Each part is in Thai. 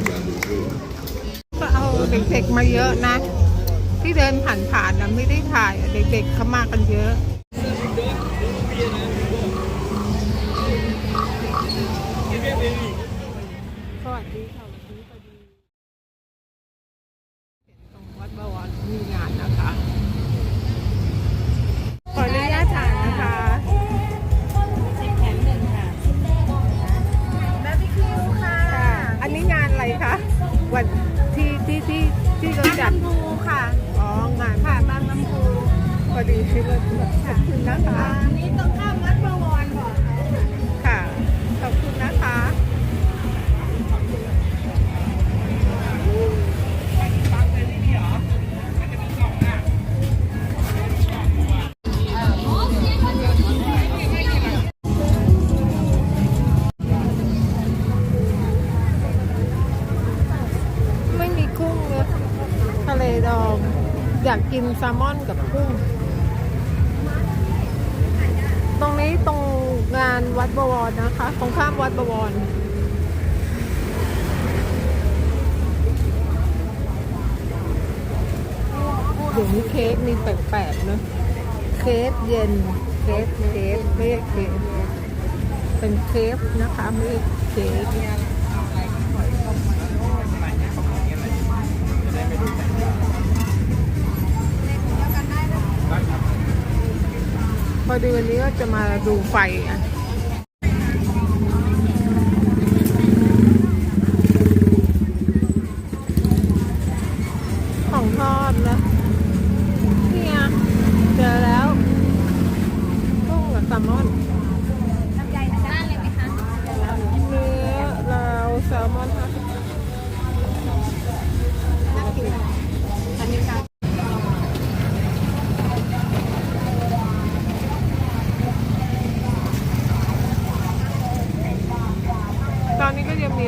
ด ก็เอาเด็กๆมาเยอะนะ ที่เดินผ่านๆนะไม่ได้ถ่ายเด็กๆเขามากันเยอะ อยากกินแซลมอนกับกุ้ง ตรงนี้ตรงงานวัดบวรนะคะ ตรงข้ามวัดบวรเดี๋ยวนี้เค้กมีแปลกๆเนะเค้กเย็น เค้กเค้กไม่ใช่เค้กเป็นเค้กนะคะไม่ใช่เค้ก พอดีวันนี้ก็จะมาดูไฟอะ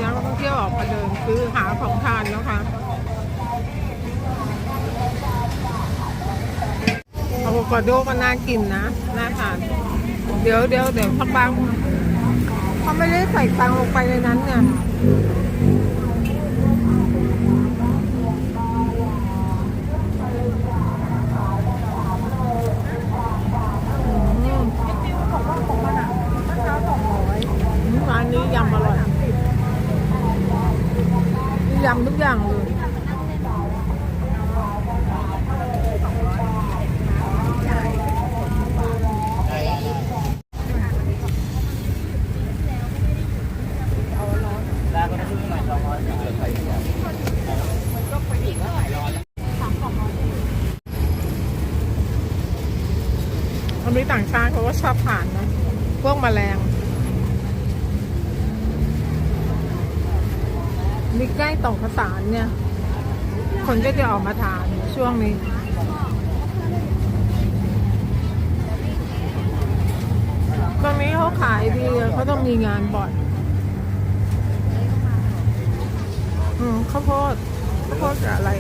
นักท่องเที่ยวออกมาเดินซื้อหาของทานแล้วค่ะอะโวคาโดก็น่ากินนะ น่าทาน เดี๋ยวเดี๋ยวเดี๋ยวพักบางเขาไม่ได้ใส่ตังลงไปในนั้นเนี่ย อืมร้านนี้ยำอร่อยมี ยำทุกอย่างเลยคนนี้ต่างชาติเขาก็ชอบทานนะ พวกมแมลง มีใกล้ต่องภาษานเนี่ย คนก็จะออกมาทานช่วงนี้ ตรงนี้เขาขายดีเขาต้องมีงานบ่อยอืมข้าวโพดข้าวโพดกับอะไร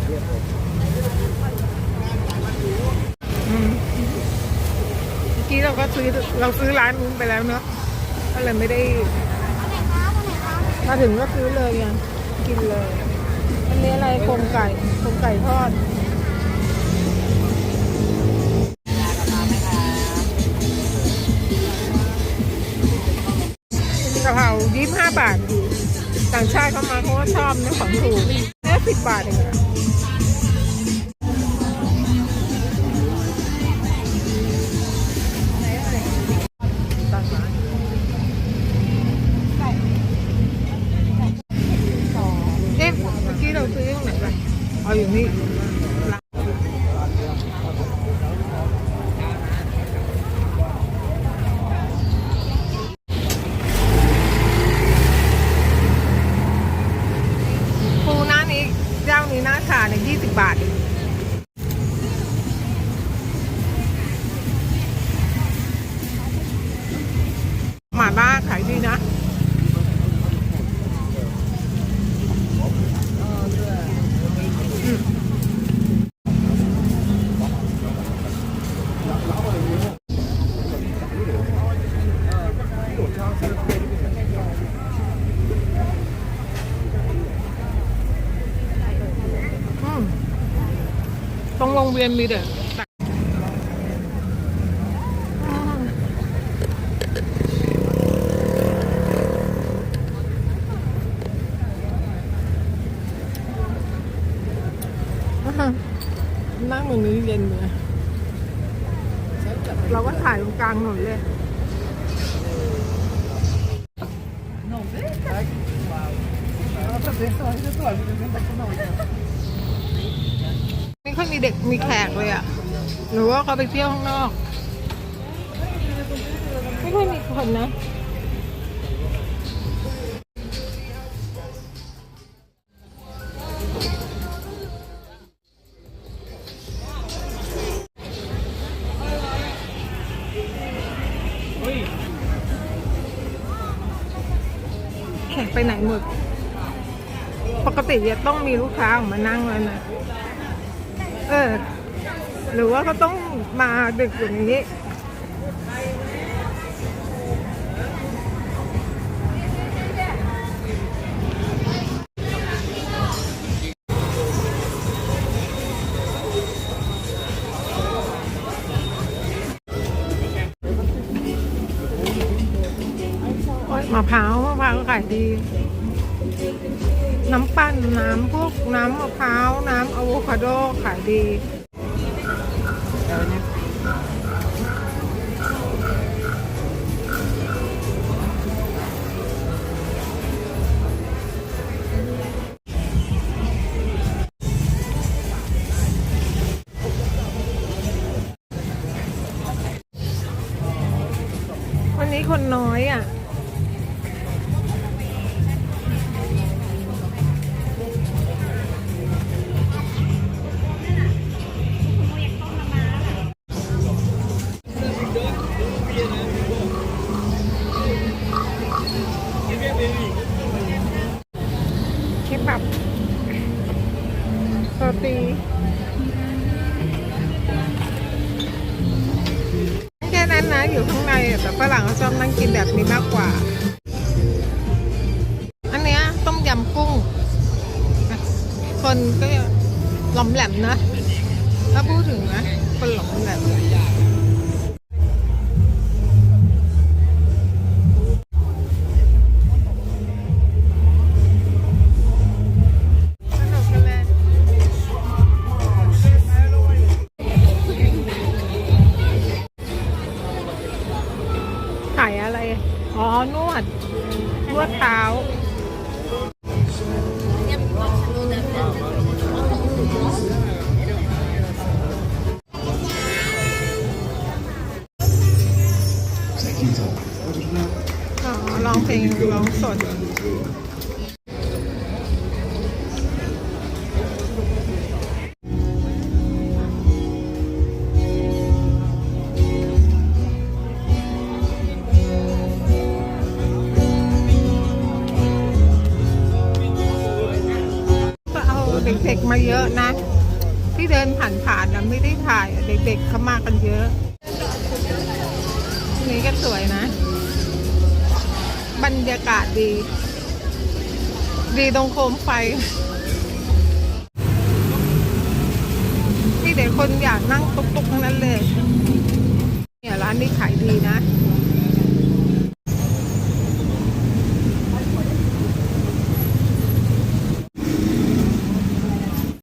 อืมเมื่อกี้เราก็ซื้อเราซื้อร้านนู้นไปแล้วเนอะก็เลยไม่ได้มาถึงก็ซื้อเลยไง กินเลย อันนี้อะไรโครงไก่โครงไก่ทอดกะเพรายี่สิบห้าบาท ต่างชาติเข้ามาเขาก็ชอบนะของถูกแค่สิบบาทเองอะ วียนมีเด็กนั่งตรงนี้เย็นเลยเราก็ถ่ายตรงกลางถนนเลยไม่ ค่อยมีเด็กมีแขกเลยอะหรือว่าเขาไปเที่ยวข้างนอก ไม่ค่อยมีคนนะ แขกไปไหนหมด ปกติจะต้องมีลูกค้าออกมานั่งแล้วนะ เออ หรือว่าเขาต้องมาดึกอย่างนี้ มะพร้าวมะพร้าวก็ขายดี น้ำปั้นน้ำพวกน้ำมะพร้าวน้ำอะโวคาโดขายดีวันนี้คนน้อยอะ อยู่ข้างในแต่ฝรั่งเขาชอบนั่งกินแบบนี้มากกว่า อันเนี้ยต้มยำกุ้ง คนก็หลอมแหลมนะ ถ้าพูดถึงนะ คนหลอมแหลมายอะไร อ๋อ นวด นวดเท้า อ๋อร้องเพลงร้องสด เด็กๆมาเยอะนะ ที่เดินผ่านๆนะไม่ได้ถ่ายเด็กๆเขามากันเยอะนี่ก็สวยนะ บรรยากาศดี ดีตรงโคมไฟนี่เด็กคนอยากนั่งตุกๆทั้งนั้นเลย เนี่ยร้านนี้ขายดีนะ